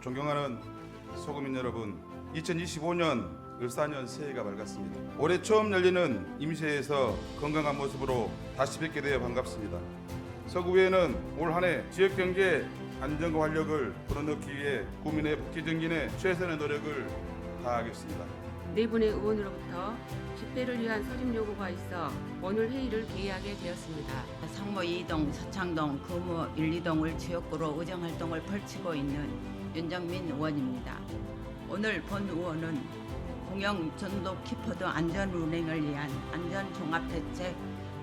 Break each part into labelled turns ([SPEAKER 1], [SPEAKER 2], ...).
[SPEAKER 1] 존경하는 소국민 여러분, 2025년 을사년 새해가 밝았습니다. 올해 처음 열리는 임시회에서 건강한 모습으로 다시 뵙게 되어 반갑습니다. 서구회는 올 한 해 지역 경제 안정과 활력을 불어넣기 위해 국민의 복지 증진에 최선의 노력을 다하겠습니다.
[SPEAKER 2] 네 분의 의원으로부터 집회를 위한 소집 요구가 있어 오늘 회의를 개의하게 되었습니다.
[SPEAKER 3] 상모 2동, 서창동, 금호 1, 2동을 지역구로 의정 활동을 펼치고 있는 윤정민 의원입니다. 오늘 본 의원은 공영 전도 키퍼드 안전 운행을 위한 안전 종합 대책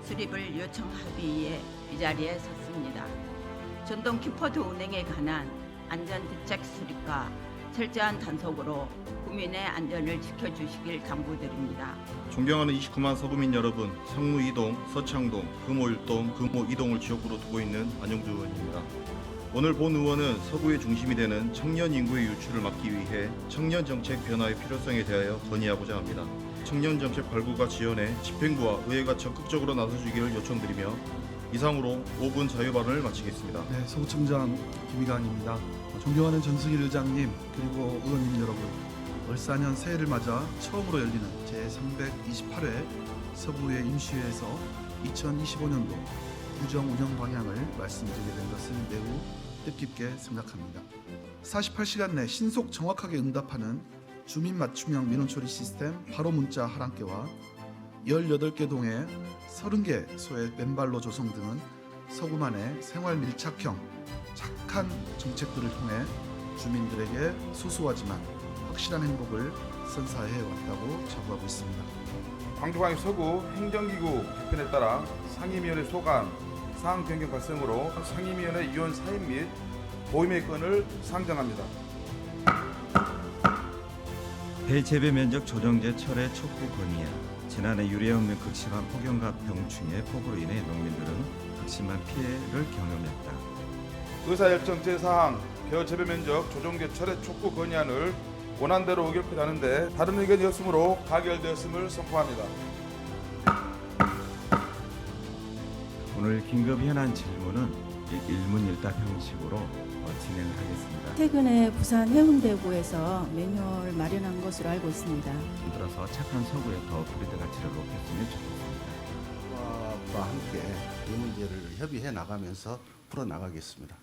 [SPEAKER 3] 수립을 요청 합의에 이 자리에 섰습니다. 전동 키퍼드 운행에 관한 안전 대책 수립과 철저한 단속으로 국민의 안전을 지켜주시길 당부드립니다.
[SPEAKER 4] 존경하는 29만 서구민 여러분, 상무 2동, 서창동, 금호 1동, 금호 2동을 지역구로 두고 있는 안영주 의원입니다. 오늘 본 의원은 서구의 중심이 되는 청년 인구의 유출을 막기 위해 청년 정책 변화의 필요성에 대하여 건의하고자 합니다. 청년 정책 발굴과 지원에 집행부와 의회가 적극적으로 나서주기를 요청드리며 이상으로 5분 자유 발언을 마치겠습니다.
[SPEAKER 5] 네, 서구청장 김희강입니다. 존경하는 전승일 의장님 그리고 의원님 여러분, 을사년 새해를 맞아 처음으로 열리는 제328회 서구의 임시회에서 2025년도 구정 운영 방향을 말씀드리게 된 것을 매우 뜻깊게 생각합니다. 48시간 내 신속 정확하게 응답하는 주민 맞춤형 민원 처리 시스템 바로 문자 하란께와 18개 동의 30개 소의 맨발로 조성 등은 서구만의 생활 밀착형 착한 정책들을 통해 주민들에게 소소하지만 확실한 행복을 선사해 왔다고 자부하고 있습니다.
[SPEAKER 1] 광주광역 서구 행정기구 개편에 따라 상임위원회 소관 사항 변경 발생으로 상임위원회 위원 사임 및 보임의 건을 상정합니다.
[SPEAKER 6] 대재배 면적 조정제 철회 촉구 건의야 지난해 유례 없는 극심한 폭염과 병충해 폭우로 인해 농민들은 극심한 피해를 경험했다.
[SPEAKER 1] 의사결정 제4항 벼재배 면적 조정제 철회 촉구 건의안을 원안대로 의결표하는데 다른 의견이 없으므로 가결되었음을 선포합니다.
[SPEAKER 6] 오늘 긴급 현안 질문은 일- 일문일답 형식으로 어, 진행하겠습니다.
[SPEAKER 7] 최근에 부산 해운대구에서 매뉴얼 마련한 것으로 알고 있습니다.
[SPEAKER 6] 들어서 착한 서구에 더 브리드 가치를 높였으면 좋겠습니다.
[SPEAKER 8] 과 함께 이 문제를 협의해 나가면서 풀어 나가겠습니다.